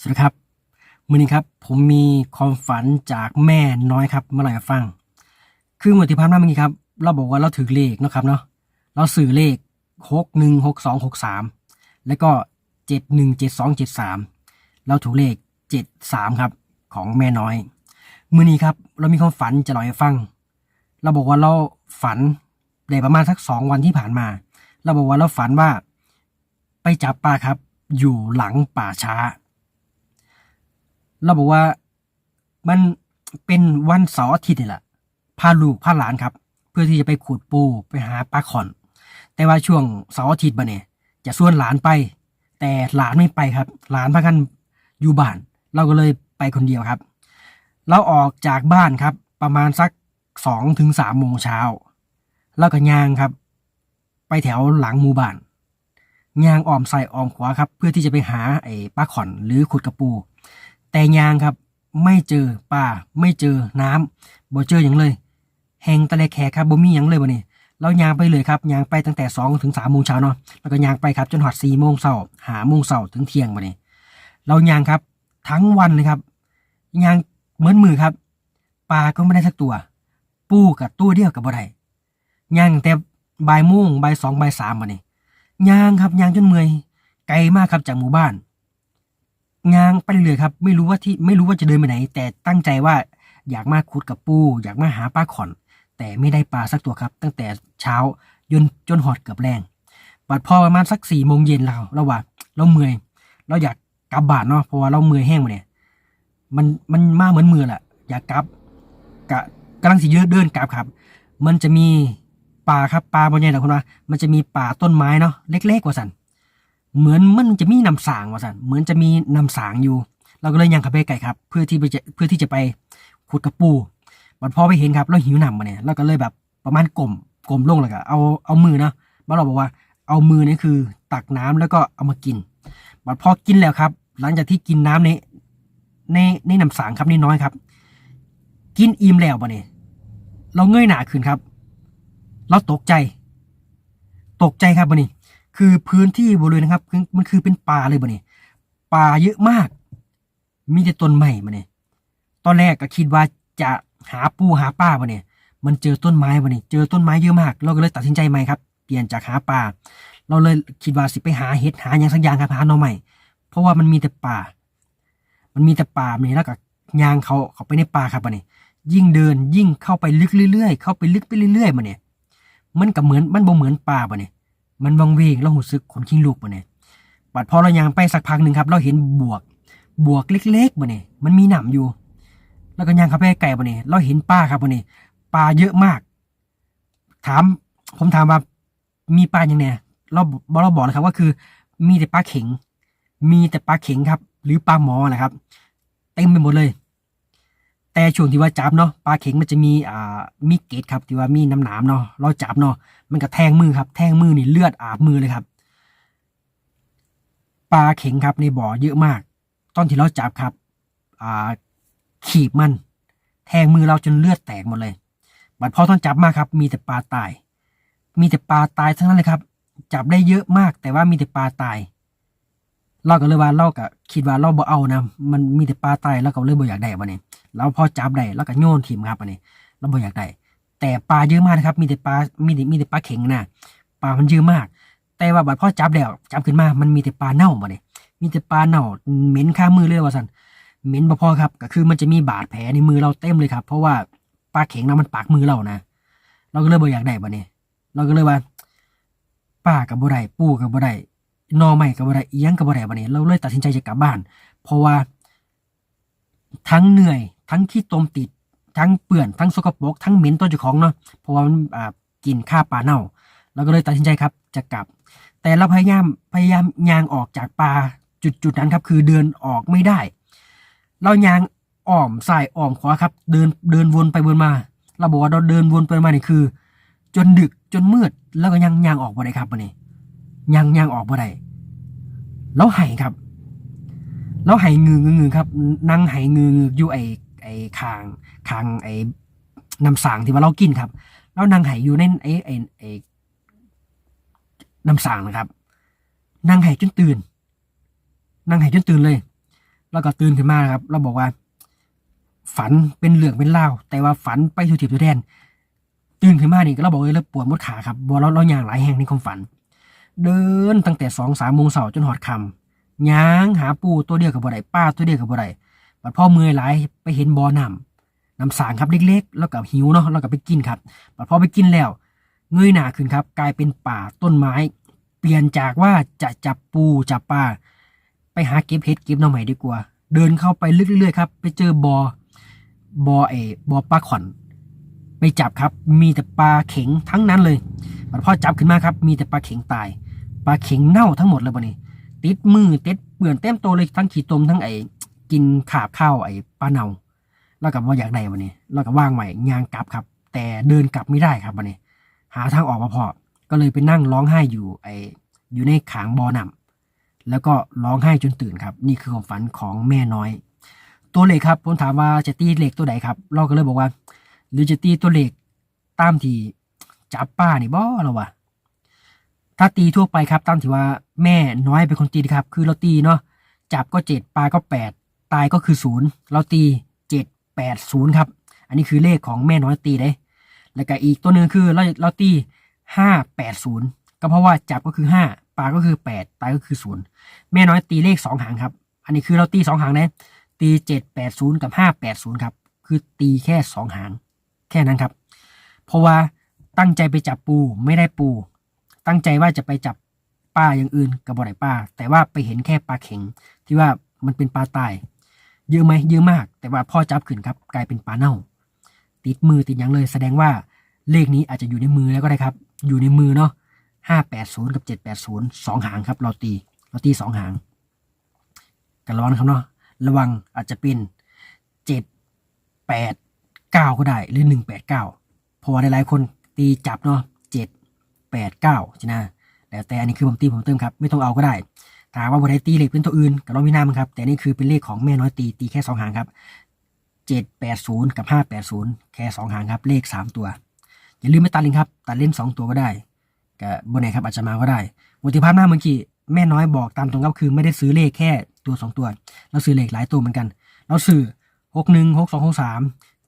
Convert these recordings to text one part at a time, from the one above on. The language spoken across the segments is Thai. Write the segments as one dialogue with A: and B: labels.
A: สวัสดีครับมื่อนี้ครับผมมีความฝันจากแม่น้อยครับมาเล่าให้ฟัง คือเมื่อที่ผ่านมาเมื่อกี้ครับ เราบอกว่าเราถือเลขนะครับเนาะเราสื่อเลขหกหนึ่งหกสองหกสามแล้วก็เจ็ดหนึ่งเจ็ดสองเจ็ดสามเราถูกเลขเจ็ดสามครับของแม่น้อยมื่อนี้ครับ เรามีความฝันจะเล่าให้ฟัง เราบอกว่าเราฝันได้ประมาณสักสองวันที่ผ่านมา เราบอกว่าเราฝันว่า ไปจับปลาครับ อยู่หลังป่าช้า เราบอกว่ามันเป็นวันเสาร์อาทิตย์นี่แหละพาลูกพาหลานครับ เพื่อที่จะไปขุดปูไปหาปลาขอน แต่ว่าช่วงเสาร์อาทิตย์บ่เนี่ยจะส่วนหลานไป แต่หลานไม่ไปครับ หลานพากันอยู่บ้าน เราก็เลยไปคนเดียวครับ เราออกจากบ้านครับ ประมาณสักสองถึงสามโมงเช้าแล้วก็ย่างครับ ไปแถวหลังหมู่บ้านยางอ้อมใส่อ้อมขวาครับ เพื่อที่จะไปหาไอ้ปลาขอนหรือขุดกระปู แต่ยางครับไม่เจอปลาไม่เจอน้ำบ่เจออย่างเลย แหงตะเลแขกครับบ่มีหยังเลยบ่นี่เรายางไปเลยครับยางไปตั้งแต่สองถึงสามโมงเช้าเนาะแล้วก็ยางไปครับจนหอดสี่โมงเช้าหาโมงเช้าถึงเที่ยงบ่นี่เรายางครับทั้งวันเลยครับยางเหมือนมือครับปลาก็ไม่ได้สักตัว ปูกับตัวเดียวกับบ่ได้ยางแต่บ่ายโมงบ่ายสองบ่ายสามบ่นี่ยางครับยางจนเมื่อยไกลมากครับจากหมู่บ้าน ยางไปเรื่อยครับ ไม่รู้ว่าที่ไม่รู้ว่าจะเดินไปไหน แต่ตั้งใจว่าอยากมาขุดกับปูอยากมาหาปลาขอน แต่ไม่ได้ปลาสักตัวครับ ตั้งแต่เช้าจนจนหอดเกือบแรงบัดพอประมาณสักสี่โมงเย็นเราเราว่าเราเมื่อย เราอยากกลับบ้านเนาะเพราะว่าเราเมื่อยแห้งมาเนี่ย มันมันมาเหมือนมือแหละอยากกลับกะกำลังสิเยอะเดินกลับครับ มันจะมีป่าครับป่าบนใหญ่แต่คนว่ามันจะมีป่าต้นไม้เนาะเล็ก ๆกว่าสัน เหมือนมันจะมีนำสางว่าสันเหมือนจะมีนำสางอยู่ เราก็เลยยังขับไปไก่ครับ เพื่อที่ไปจะเพื่อที่จะไปขุดกระปูบัดพอไปเห็นครับเราหิวหนำมาเนี่ยเราก็เลยแบบประมาณกลมกลมลงแล้วก็เอาเอามือนะบ้าเราบอกว่าเอามือนี่คือตักน้ำแล้วก็เอามากินบัดพอกินแล้วครับ หลังจากที่กินน้ำในในในน้ำสางครับนี่น้อยครับ กินอิ่มแล้วปะเนี่ยเราเงยหน้าขึ้นครับ เราตกใจ ตกใจครับบันนี้ คือพื้นที่บริเวณนะครับคือมันคือเป็นป่าเลยบันนี้ป่าเยอะมาก มีแต่ต้นไม้บันนี้ตอนแรกก็คิดว่าจะหาปูหาปลาบันนี้มันเจอต้นไม้บันนี้เจอต้นไม้เยอะมาก เราก็เลยตัดสินใจใหม่ครับเปลี่ยนจากหาปลาเราเลยคิดว่าสิไปหาเห็ดหาอย่างสักอย่างครับหาหน่อใหม่เพราะว่ามันมีแต่ป่า มันมีแต่ป่าบันนี้แล้วก็ยางเขาเขาไปในป่าครับบันนี้ยิ่งเดินยิ่งเข้าไปลึกเรื่อยๆ เข้าไปลึกไปเรื่อยๆมาเนี่ย มันก็เหมือนมันบ่เหมือนป่าปะเนี่ย มันวังเวงเราหูซึกขนขิงลูกปะเนี่ยปัดพอเรายางไปสักพักหนึ่งครับ เราเห็นบวกบวกเล็กๆปะเนี่ยมันมีหนำอยู่ แล้วก็ยางเข้าไปไก่ปะเนี่ยเราเห็นป้าครับปะเนี่ยปลาเยอะมาก ถาม ผมถามว่ามีปลาอย่างไงเราเราบอกเลยครับว่าคือ มีแต่ปลาเข็ง มีแต่ปลาเข็งครับ หรือปลาหมอแหละครับเต็มไปหมดเลย ช่วงที่ว่าจับเนาะปลาเข็งมันจะมีอ่ามีเกล็ดครับที่ว่ามีน้ำหนามเนาะเราจับเนาะมันก็แทงมือครับแทงมือนี่เลือดอาบมือเลยครับปลาเข็งครับในบ่อเยอะมาก ตอนที่เราจับครับอ่าขีบมัน แทงมือเราจนเลือดแตกหมดเลย บัดพอตอนจับมาครับ มีแต่ปลาตาย มีแต่ปลาตายทั้งนั้นเลยครับ จับได้เยอะมาก แต่ว่ามีแต่ปลาตายเราก็เลยว่าเราก็คิดว่าเราบ่เอานะมันมีแต่ปลาตายแล้วก็เลยบ่อยากได้วะเนี่ ยเราพอจับได้แล้วก็โยนทีมครับอันนี้เราบ่อยากได้แต่ปลาเยอะมากนะครับ มีแต่ปลา มีแต่มีแต่ปลาเข็งนะปลามันเยอะมาก แต่ว่าบัดพอจับแล้วจับขึ้นมา มันมีแต่ปลาเน่าบ่เนี่ยมีแต่ปลาเน่าเหม็นข้ามือเลยว่าสันเหม็นบ่พอครับ ก็คือมันจะมีบาดแผลในมือเราเต็มเลยครับ เพราะว่าปลาเข็งนะมันปากมือเรานะ เราก็เลยบ่อยากได้บ่เนี่ยเราก็เลยว่าป้ากับบ่ได้ปู่กับบ่ได้นอใหม่กับบ่ได้อียงกับบ่ได้บ่เนี่ยเราเลยตัดสินใจจะกลับบ้าน เพราะว่าทั้งเหนื่อย ทั้งขี้ตมติด ทั้งเปื่อนทั้งสกปรกทั้งเหม็นตัวเจ้าของเนาะเพราะว่ามันกินข้าปลาเน่าเราก็เลยตัดสินใจครับจะกลับ แต่เราพยายามพยายามยางออกจากป่าจุดจุดนั้นครับ คือเดินออกไม่ได้ เรายางอ้อมซ้ายอ้อมขวาครับ เดินเดินวนไปวนมาเราบอกว่าเราเดินวนไปวนมานี่คือ จนดึกจนมืดแล้วก็ยังยางออกบ่ได้ครับวันนี้ยังยางออกบ่ได้แล้วไห้ครับ แล้วไหงืองืองือครับนั่งไหงืองืออยู่ไอไอ้คางคางไอ้น้ำสางที่ว่าเรากินครับ แล้วนั่งไหอยู่ในไอไอไอน้ำสางนะครับนั่งไหจนตื่นนั่งไหจนตื่นเลย แล้วก็ตื่นขึ้นมาครับ เราบอกว่า ฝันเป็นเหลืองเป็นเล่าแต่ว่าฝันไปถูทิพย์ถูแดน ตื่นขึ้นมานี่ก็เราบอกเลยเราปวดมดขาครับบอเราเราอย่างหลายแห่งในความฝัน เดินตั้งแต่สองสามโมงเสาร์จนหอดคำย่างหาปูตัวเดียวกับบ่ได้ป้าตัวเดียวกับบ่ได้ บัดพ่อเมื่อยหลายไปเห็นบ่อน้ำน้ำสางครับเล็กๆ แล้วก็หิวเนาะแล้วก็ไปกินครับบัดพ่อไปกินแล้วเงยหน้าขึ้นครับ กลายเป็นป่าต้นไม้ เปลี่ยนจากว่าจะจับปูจับปลาไปหาเก็บเห็ดเก็บหน่อไม้ดีกว่า เดินเข้าไปลึกเรื่อยๆครับ ไปเจอบอ่อบอเออบอปลาขอนไปจับครับ มีแต่ปลาเข็งทั้งนั้นเลยบัดพ่อจับขึ้นมาครับ มีแต่ปลาเข็งตาย ปลาเข็งเน่าทั้งหมดเลยบ่นี่ติดมือติดเปื่อนเต็มโตเลยทั้งขี้ตมทั้งไอ กินขาบข้าวไอ้ปลาเน่าแล้วกับว่าอยากได้วันนี้แล้วก็ว่างใหม่ยางกลับครับ แต่เดินกลับไม่ได้ครับวันนี้ หาทางออกมาพอ ก็เลยไปนั่งร้องไห้อยู่ไอ้อยู่ในขางบอนำแล้วก็ร้องไห้จนตื่นครับ นี่คือความฝันของแม่น้อย ตัวเลขครับผมถามว่าจะตีเลขตัวไหนครับเราก็เลยบอกว่าหรือจะตีตัวเลขตามที่จับป้านี่บ่เราวะถ้าตีทั่วไปครับตามที่ว่าแม่น้อยเป็นคนตีครับ คือเราตีเนาะจับก็เจ็ดปลาก็แปด ตายก็คือศูนย์เราตีเจ็ดแปดศูนย์ครับ อันนี้คือเลขของแม่น้อยตีได้ แล้วก็อีกตัวหนึ่งคือเราเราตีห้าแปดศูนย์ก็เพราะว่าจับก็คือห้าปลาก็คือแปดตายก็คือศูนย์แม่น้อยตีเลขสองหางครับ อันนี้คือเราตีสองหางนะตีเจ็ดแปดศูนย์กับห้าแปดศูนย์ครับ คือตีแค่สองหาง แค่นั้นครับ เพราะว่าตั้งใจไปจับปูไม่ได้ปู ตั้งใจว่าจะไปจับปลาอย่างอื่นกับบ่อไหนปลาแต่ว่าไปเห็นแค่ปลาเข็งที่ว่ามันเป็นปลาตาย เยอะไหมเยอะมาก แต่ว่าพ่อจับขึ้นครับ กลายเป็นปลาเน่า ติดมือติดหยังเลย แสดงว่าเลขนี้อาจจะอยู่ในมือแล้วก็ได้ครับ อยู่ในมือเนาะห้าแปดศูนย์กับเจ็ดแปดศูนย์สองหางครับเราตีเราตีสองหางกันระวังนครับเนาะระวังอาจจะเป็นเจ็ดแปดเก้าก็ได้หรือหนึ่งแปดเก้าเพราะว่าหลายๆคนตีจับเนาะเจ็ดแปดเก้าใช่ไหมแล้วแต่อันนี้คือผมตีผมเติมครับ ไม่ต้องเอาก็ได้ ถามว่าบนไดตีเลขเป็นตัวอื่นก็ลองพิจารณามันครับ แต่นี่คือเป็นเลขของแม่น้อยตีตีแค่สองหางครับเจ็ดแปดศูนย์กับห้าแปดศูนย์แค่สองหางครับ เลขสามตัว อย่าลืมไม่ตัดลิงครับตัดเล่นสองตัวก็ได้กับบนไหนครับอาจจะมาก็ได้วันที่ภาพหน้าเมื่อกี้แม่น้อยบอกตามตรงก็คือไม่ได้ซื้อเลขแค่ตัวสองตัว เราซื้อเลขหลายตัวเหมือนกัน เราซื้อหกหนึ่งหกสองหกสาม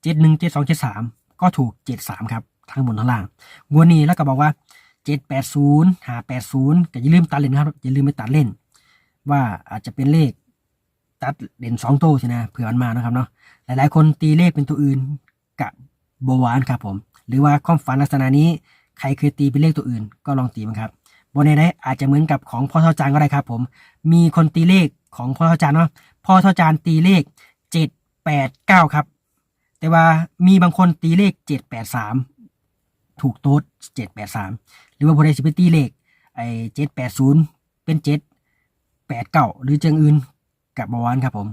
A: เจ็ดหนึ่งเจ็ดสองเจ็ดสามก็ถูกเจ็ดสามครับทั้งบนทั้งล่างงวดนี้แล้วก็บอกว่าเจ็ดแปดศูนย์หาแปดศูนย์ก็อย่าลืมตัดเล่นครับอย่าลืมไม่ตัดเล่น ว่าอาจจะเป็นเลขตัดเด่นสองโตัวใช่ไหมเผื่อมันมานะครับเนาะหลายๆ คนตีเลขเป็นตัวอื่นกับโบวานครับผม หรือว่าความฝันลักษณะนี้ใครเคยตีเป็นเลขตัวอื่น ก็ลองตีมันครับบนในได้อาจจะเหมือนกับของพ่อเท่าจานก็ได้ครับ ผม มีคนตีเลขของพ่อเท่าจานเนาะพ่อเท่าจานตีเลขเจ็ดแปดเก้าครับ แต่ว่ามีบางคนตีเลขเจ็ดแปดสามถูกโต๊ดเจ็ดแปดสามหรือว่าบริษัทตีเลขไอ้เจ็ดแปดศูนย์เป็นเจ็ด แปดเก้าหรือจังอื่นกับบาวานครับผม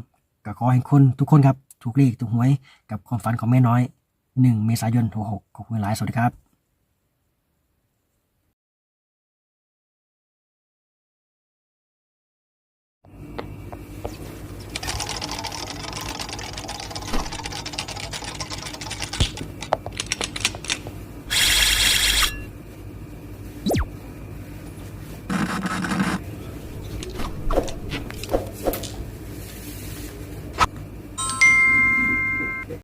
A: ก็ขอให้คนทุกคนครับถูกเลขถูกหวยกับความฝันของแม่น้อย 1 เมษายน66ขอบคุณหลายสวัสดีครับ